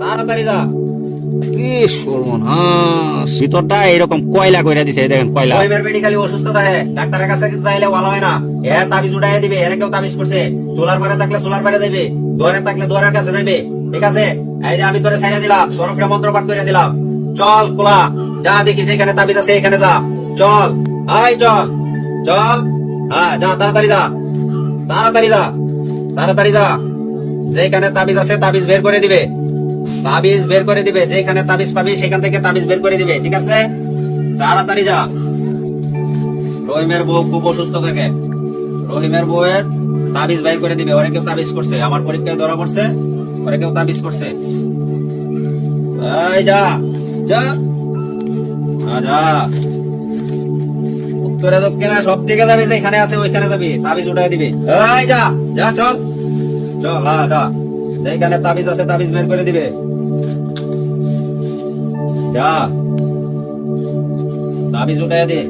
তাড়াতাড়ি যা। কি সর্বনাশ। ভিতরটা এরকম কয়লা কইরা দিছে দেখেন কয়লা। ওই বের অসুস্থ থাকে ডাক্তারের কাছে যাইলে ভালো হয় না। এর তাবিজ উঠাই দিবে এর কেউ তাবিজ করছে সোলার পারে থাকলে সোলার পারে যাবে দোয়ারে থাকলে দোয়ারের কাছে যাবে ঠিক আছে? এই যে আমি তোরে দিলাম মন্ত্র পাঠ করে দিলাম। চল কোলা যা দেখি যেখানে তাবিজ আছে এখানে যা। চল আয় চল চল হ্যাঁ যা তাড়াতাড়ি যা। তাড়াতাড়ি যা তাড়াতাড়ি যা। যেখানে তাবিজ আছে তাবিজ বের করে দিবে। তাবিজ বের করে দিবে যেখানে তাবিজ পাবি সেখান থেকে তাবিজ বের করে দিবে ঠিক আছে? তাড়াতাড়ি যা। রহিমের বউ খুব অসুস্থ থাকে। রহিমের বউয়ের তাবিজ বের করে দিবে ওরে কেউ তাবিজ করছে আমার পরীক্ষায় ধরা পড়ছে ওরে কেউ তাবিজ করছে। এই যা যা। আ, যা। উত্তরে দক্ষিণে সব দিকে যাবে যেখানে আছে ওইখানে যাবি তাবিজ উঠাই দিবি। এই যা যা চল। চল হ্যাঁ যা। যেখানে তাবিজ আছে, তাবিজ বের করে দিবে। যা। তাবিজ উঠাই দে।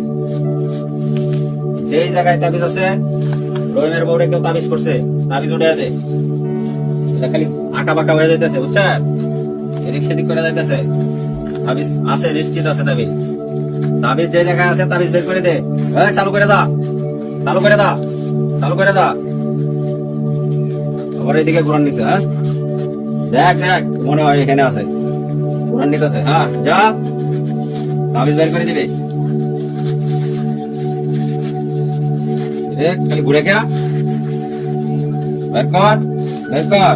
যেই জায়গায় তাবিজ আছে, রহিমের বউরে কেউ তাবিজ করছে, তাবিজ উঠাই দে। খালি আঁকা বাঁকা হয়ে যাইতেছে, বুঝছেন? এদিক সেদিক করে যাইতেছে। তাবিজ আছে, নিশ্চিত আছে তাবিজ। তাবিজ যে জায়গায় আছে, তাবিজ বের করে দে। চালু করে দা। চালু করে দা। চালু করে দা। আবার এদিকে কোরআন নিছে হ্যাঁ? দেখ দেখ মনে হয় এখানে আছে। কোরআন নিতেছে হ্যাঁ যা। তাবিজ বের করে দিবে। খালি ঘুরে গিয়া বের কর বের কর।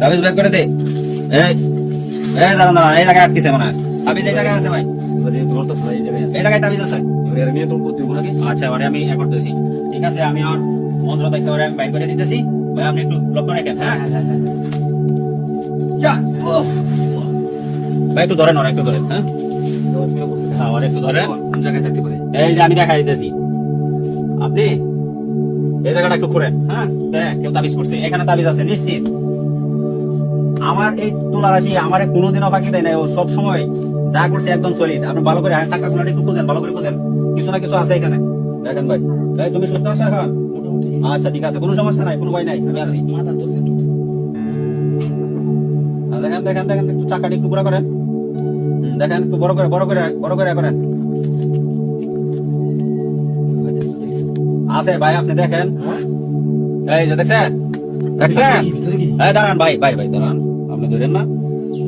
তাবিজ বের করে দে। এই এই দাঁড়ান দাঁড়ান এই জায়গায় আটকেছে মনে হয়। তাবিজ এই জায়গায় আছে ভাই। আছে। এই জায়গায় তাবিজ আছে। আচ্ছা আমি করতেছি। ঠিক আছে আমি আর মন্ত্র দেখতে পারে আমি বাইর করে দিতেছি। আপনি একটু লক্ষ্য রাখেন হ্যাঁ যা ভাই একটু ধরেন ওরা একটু ধরেন হ্যাঁ হ্যাঁ, ওরা একটু ধরেন কোন জায়গায় থাকতে পারে এই যে আমি দেখা দিতেছি আপনি এই জায়গাটা একটু ঘুরেন হ্যাঁ দেখ কেউ তাবিজ করছে এখানে তাবিজ আছে নিশ্চিত। আমার এই তোলা রাশি আমার কোনোদিনও বাকি দেয় না ও সব সময় যা করছে একদম সলিড আপনি ভালো করে গুলো একটু খুঁজেন ভালো করে খুঁজেন। কিছু না কিছু আছে এখানে। দেখেন ভাই। তুমি সুস্থ আছো এখন? আচ্ছা ঠিক আছে, কোনো সমস্যা নাই, কোনো ভয় নাই, আমি আছি। দেখেন দেখেন দেখেন, একটু চাকাটি একটু পুরো করেন। দেখেন, একটু বড় করে বড় করে বড় করে করেন। আছে ভাই, আপনি দেখেন। এই যে দেখছেন? দেখছেন? এই দাঁড়ান ভাই ভাই ভাই, দাঁড়ান। আপনি ধরেন না,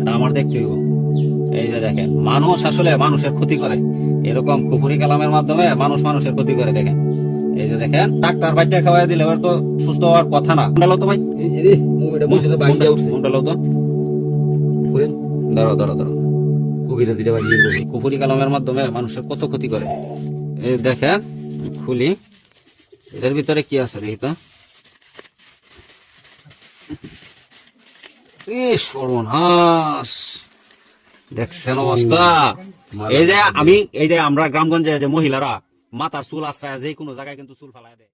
এটা আমার দেখতে এই যে দেখেন, মানুষ আসলে মানুষের ক্ষতি করে। এরকম কুপুরি কালামের মাধ্যমে মানুষ মানুষের ক্ষতি করে, দেখেন। এই যে দেখেন ডাক্তার বাচ্চা খাওয়াই দিলে এবার তো সুস্থ হওয়ার কথা না। কোনটা তো ভাই। এই রে মুভিটা বসে তো কবিরা কুপুরি কালামের মাধ্যমে মানুষের কত ক্ষতি করে। এই দেখেন খুলি। এটার ভিতরে কি আছে দেখি তো সর্বনাশ। দেখছেন অবস্থা। এই যে আমি এই যে আমরা গ্রামগঞ্জে যে মহিলারা মাথার চুল আশ্রয় যে কোনো জায়গায় কিন্তু চুল ফেলায় দেয়।